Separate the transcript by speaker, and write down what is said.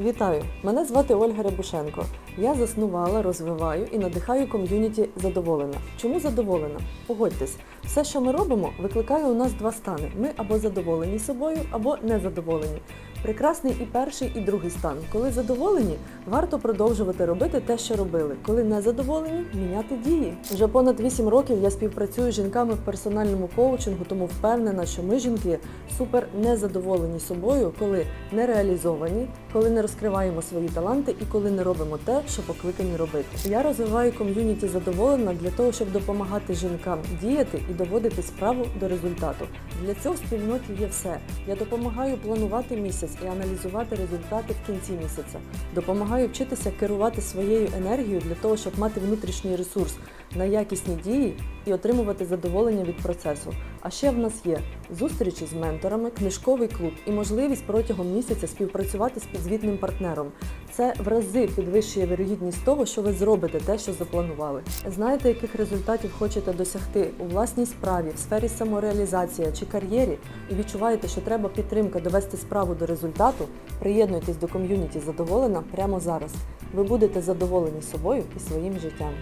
Speaker 1: Вітаю! Мене звати Ольга Рябушенко. Я заснувала, розвиваю і надихаю ком'юніті задоволена. Чому задоволена? Погодьтесь, все, що ми робимо, викликає у нас два стани: ми або задоволені собою, або незадоволені. Прекрасний і перший, і другий стан. Коли задоволені, варто продовжувати робити те, що робили. Коли не задоволені, міняти дії. Вже понад 8 років я співпрацюю з жінками в персональному коучингу, тому впевнена, що ми, жінки, супер незадоволені собою, коли не реалізовані, коли не розкриваємо свої таланти і коли не робимо те, що покликані робити. Я розвиваю ком'юніті задоволена для того, щоб допомагати жінкам діяти і доводити справу до результату. Для цього в спільноті є все. Я допомагаю планувати місяць і аналізувати результати в кінці місяця. Допомагаю вчитися керувати своєю енергією для того, щоб мати внутрішній ресурс на якісні дії і отримувати задоволення від процесу. А ще в нас є зустрічі з менторами, книжковий клуб і можливість протягом місяця співпрацювати з підзвітним партнером. Це в рази підвищує вірогідність того, що ви зробите те, що запланували. Знаєте, яких результатів хочете досягти у власній справі, в сфері самореалізації чи кар'єрі, і відчуваєте, що треба підтримка довести справу до результату, приєднуйтесь до ком'юніті задоволена прямо зараз. Ви будете задоволені собою і своїм життям.